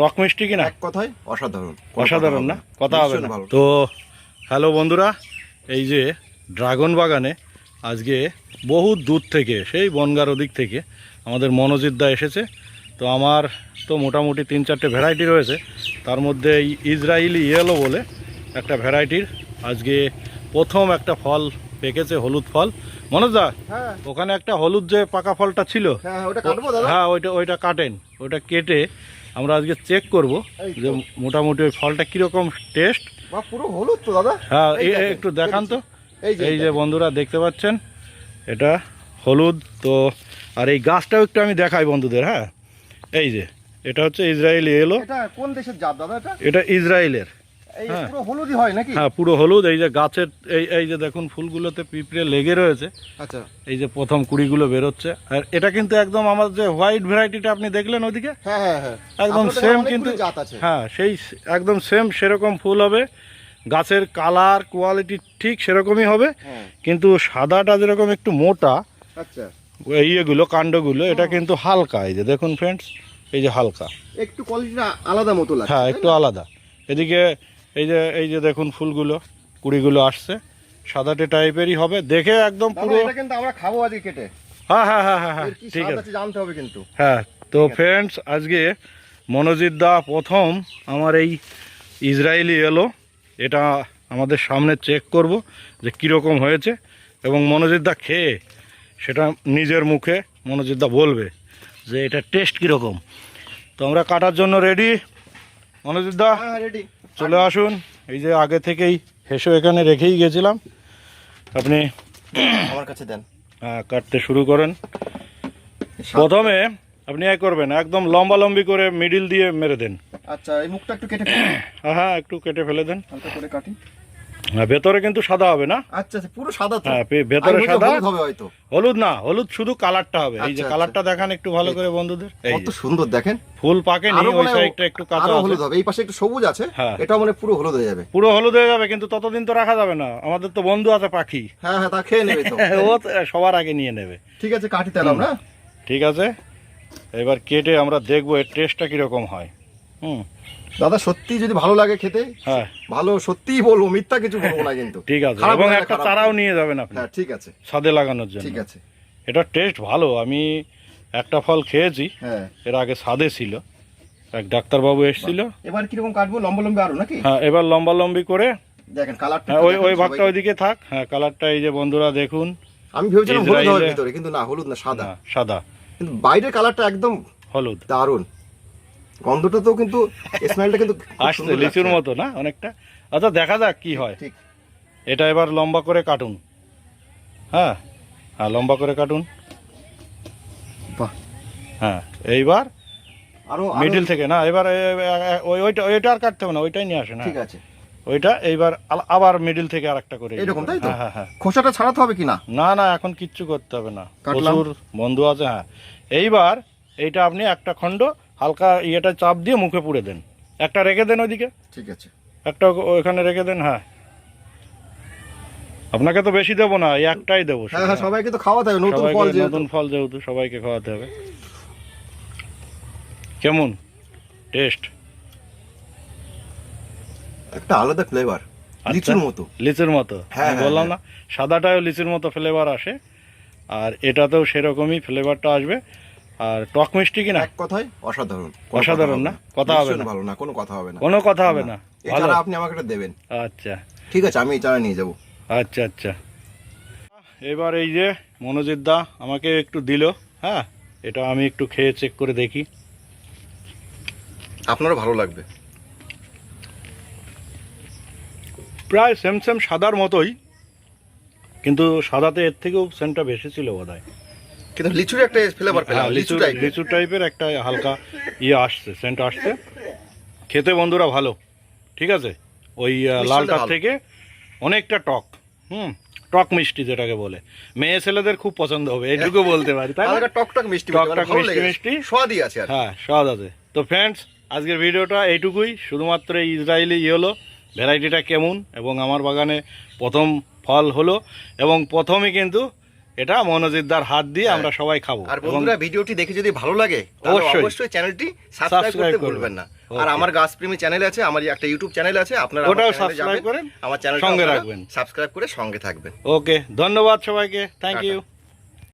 টক মিষ্টি কিনা? এক কথায় অসাধারণ। অসাধারণ না? কথা হবে না। তো হ্যালো বন্ধুরা এই যে ড্রাগন বাগানে আজকে বহু দূর থেকে সেই বনগার ওদিক থেকে আমাদের মনোজিৎ দা এসেছে। তো আমার তো মোটামুটি তিন চারটে ভ্যারাইটি রয়েছে। তার মধ্যে এই ইসরায়েলি ইয়েলো বলে একটা ভ্যারাইটির আজকে প্রথম একটা ফল পেকেছে হলুদ ফল। মনোজ দা হ্যাঁ। ওখানে একটা হলুদ যে পাকা ফলটা ছিল হ্যাঁ ওটা কাটবো দাদা? হ্যাঁ ওইটা ওইটা কাটেন। ওইটা কেটে আমরা আজকে চেক করব যে মোটামুটি ওই ফলটা কীরকম টেস্ট বা পুরো হলুদ তো দাদা। হ্যাঁ একটু দেখান তো। এই যে বন্ধুরা দেখতে পাচ্ছেন? এটা হলুদ তো আর এই গাছটাও একটু আমি দেখাই বন্ধুদের হ্যাঁ? এই যে এটা হচ্ছে ইসরায়েলি এলো। কোন দেশের জাত দাদা এটা? এটা ইসরায়েলের। হ্যাঁ। পুরো হয় পুরো হলুদ এই যে গাছের এই এই যে দেখুন ফুলগুলোতে পিঁপড়ে লেগে রয়েছে। আচ্ছা। এই যে প্রথম কুড়িগুলো বেরোচ্ছে। আর এটা কিন্তু একদম আমার যে হোয়াইট ভ্যারাইটিটা আপনি দেখলেন ওদিকে হ্যাঁ একদম সেম কিন্তু হ্যাঁ সেই একদম সেম সেরকম ফুল হবে। গাছের কালার কোয়ালিটি ঠিক সেরকমই হবে। কিন্তু সাদাটা যেরকম একটু মোটা আচ্ছা। ইয়েগুলো কাণ্ডগুলো এটা কিন্তু হালকা এই যে দেখুন ফ্রেন্ডস এই যে হালকা। একটু কোয়ালিটিটা আলাদা মতো লাগে হ্যাঁ একটু আলাদা। এদিকে এই যে এই যে দেখুন ফুলগুলো কুড়িগুলো আসছে। সাদাটে টাইপেরই হবে। দেখে একদম পুরো এটা কিন্তু আমরা খাব আজকে কেটে। হ্যাঁ হ্যাঁ হ্যাঁ হ্যাঁ হ্যাঁ ঠিক আছে। জানতে হবে কিন্তু। হ্যাঁ তো ফ্রেন্ডস আজকে মনোজিৎ দা প্রথম আমার এই ইসরায়েলি এলো। এটা আমাদের সামনে চেক করব যে কীরকম হয়েছে। এবং মনোজিৎ দা খেয়ে সেটা নিজের মুখে মনোজিৎ দা বলবে যে এটা টেস্ট কীরকম। তো আমরা কাটার জন্য রেডি মনোজিৎ দা? হ্যাঁ রেডি চলে আসুন। এই যে আগে থেকেই হেসো এখানে রেখেই গেছিলাম। আপনি আমার কাছে দেন। হ্যাঁ কাটতে শুরু করেন। প্রথমে আপনি এক করবেন একদম লম্বা লম্বি করে মিডিল দিয়ে মেরে দেন। আচ্ছা এই মুখটা একটু কেটে। হ্যাঁ, একটু কেটে ফেলে দেন। হালকা করে কাটি। ভেতরে কিন্তু সাদা হবে না? আচ্ছা আচ্ছা পুরো সাদা হ্যাঁ ভেতরে সাদা। হলুদ হবে হয়তো। হলুদ না হলুদ শুধু কালারটা হবে। এই যে আচ্ছা, কালারটা দেখান একটু ভালো করে বন্ধুদের। কত সুন্দর দেখেন। ফুল পাকেনি আরও ওই সাইডটা একটু কাঁচা আছে। হলুদ হবে। এই পাশে একটু সবুজ আছে হ্যাঁ। এটাও মানে পুরো হলুদ হয়ে যাবে। পুরো হলুদ হয়ে যাবে কিন্তু ততদিন তো রাখা যাবে না। আমাদের তো বন্ধু আছে পাখি। হ্যাঁ হ্যাঁ তা খেয়ে নেবে তো। ও সবার আগে নিয়ে নেবে। ঠিক আছে কাটি তাহলে আমরা। ঠিক আছে। এবার কেটে আমরা দেখব এর টেস্টটা কীরকম হয়। হুম দাদা সত্যি যদি ভালো লাগে খেতে হ্যাঁ। ভালো সত্যিই বলব মিথ্যা কিছু বলব না কিন্তু। ঠিক আছে এবং একটা। চারাও নিয়ে যাবেন আপনি। হ্যাঁ ঠিক আছে। ছাদে লাগানোর জন্য। ঠিক আছে। এটা টেস্ট ভালো। আমি একটা ফল খেয়েছি হ্যাঁ। এর আগে ছাদে ছিল। এক ডাক্তারবাবু এসেছিল। এবার কীরকম কাটবো? লম্বা লম্বা আরও নাকি? হ্যাঁ এবার লম্বা লম্বি করে। দেখেন কালারটা হ্যাঁ ওই ওই ভাগটা ওইদিকে থাক। হ্যাঁ কালারটা এই যে বন্ধুরা দেখুন। আমি ভেবেছিলাম হলুদ হবে ভিতরে কিন্তু না হলুদ না সাদা। হ্যাঁ, সাদা। কিন্তু বাইরের কালারটা একদম হলুদ। দারুণ। গন্ধটা তো কিন্তু স্মেলটা কিন্তু আসছে লিচুর মতো না? অনেকটা? আচ্ছা দেখা যাক কি হয়। ঠিক। এটা এবার লম্বা করে কাটুন। হ্যাঁ? হ্যাঁ লম্বা করে কাটুন। হ্যাঁ এইবার আরও মিডিল থেকে না? এবার ওইটা ওইটা আর কাটতে হবে না ওইটাই নিয়ে আসেন ঠিক হ্যাঁ আছে। ওইটা এইবার আবার মিডিল থেকে আরেকটা করে এরকম তাই তো? হ্যাঁ হ্যাঁ হ্যাঁ। খোসাটা ছাড়াতে হবে কি না? না না এখন কিচ্ছু করতে হবে না। কাটলাম। প্রচুর বন্ধু আছে হ্যাঁ। এইবার এইটা আপনি একটা খণ্ড হালকা ইয়েটা চাপ দিয়ে মুখে পুড়ে দেন। একটা রেখে দেন ওইদিকে। ঠিক আছে। একটা ও- ওইখানে রেখে দেন হ্যাঁ। আপনাকে তো বেশি দেবো না এই একটাই দেবো হ্যাঁ হ্যাঁ সবাইকে তো খাওয়াতে হবে নতুন ফল যেহেতু। নতুন ফল যেহেতু সবাইকে খাওয়াতে হবে। কেমন? টেস্ট? একটা আলাদা ফ্লেভার আচ্ছা। লিচুর মতো। লিচুর মতো। হ্যাঁ, বললাম। না সাদাটাও লিচুর মতো ফ্লেভার আসে আর এটাতেও সেরকমই ফ্লেভারটা আসবে। আর টক মিষ্টি কিনা? এক কথায় অসাধারণ। অসাধারণ না? কথা হবে না? ভালো না কোনো কথা হবে না। কোনো কথা হবে না। এছাড়া আপনি আমাকে এটা দেবেন। আচ্ছা। ঠিক আছে আমি চারা নিয়ে যাব। আচ্ছা আচ্ছা। এবার এই যে মনোজিৎ দা আমাকে একটু দিল হ্যাঁ? এটা আমি একটু খেয়ে চেক করে দেখি। আপনারও ভালো লাগবে। প্রায় সেম সেম সাদার মতোই কিন্তু সাদাতে এর থেকেও সেন্টটা বেশি ছিল বোধ হয় কিন্তু লিচুর একটা ফ্লেভার পেলাম হ্যাঁ, লিচু লিচু টাইপের একটা হালকা ইয়ে আসছে সেন্ট আসছে। খেতে বন্ধুরা ভালো ঠিক আছে? ওই লালটার থেকে অনেকটা টক হুম? টক মিষ্টি যেটাকে বলে। মেয়ে ছেলেদের খুব পছন্দ হবে এইটুকু বলতে পারি তাই না? টক টক মিষ্টি টক মিষ্টি, টক মিষ্টি মিষ্টি। স্বাদই আছে হ্যাঁ স্বাদ আছে। তো ফ্রেন্ডস আজকের ভিডিওটা এইটুকুই। শুধুমাত্র ইসরায়েলি ইয়েলো ভ্যারাইটিটা কেমন এবং আমার বাগানে প্রথম ফল হলো এবং প্রথমই কিন্তু এটা মনোজিদ্দার হাত দিয়ে হ্যাঁ। আমরা সবাই খাব আর বন্ধুরা ভিডিওটি দেখে যদি ভালো লাগে তাহলে অবশ্যই। অবশ্যই চ্যানেলটি সাবস্ক্রাইব করতে। ভুলবেন না আর আমার গাছপ্রেমী চ্যানেল আছে আমার একটা ইউটিউব চ্যানেল আছে আপনারা ওটাও সাবস্ক্রাইব করেন, আমার চ্যানেল সঙ্গে রাখবেন। সাবস্ক্রাইব করে সঙ্গে থাকবেন ওকে ধন্যবাদ সবাইকে থ্যাংক ইউ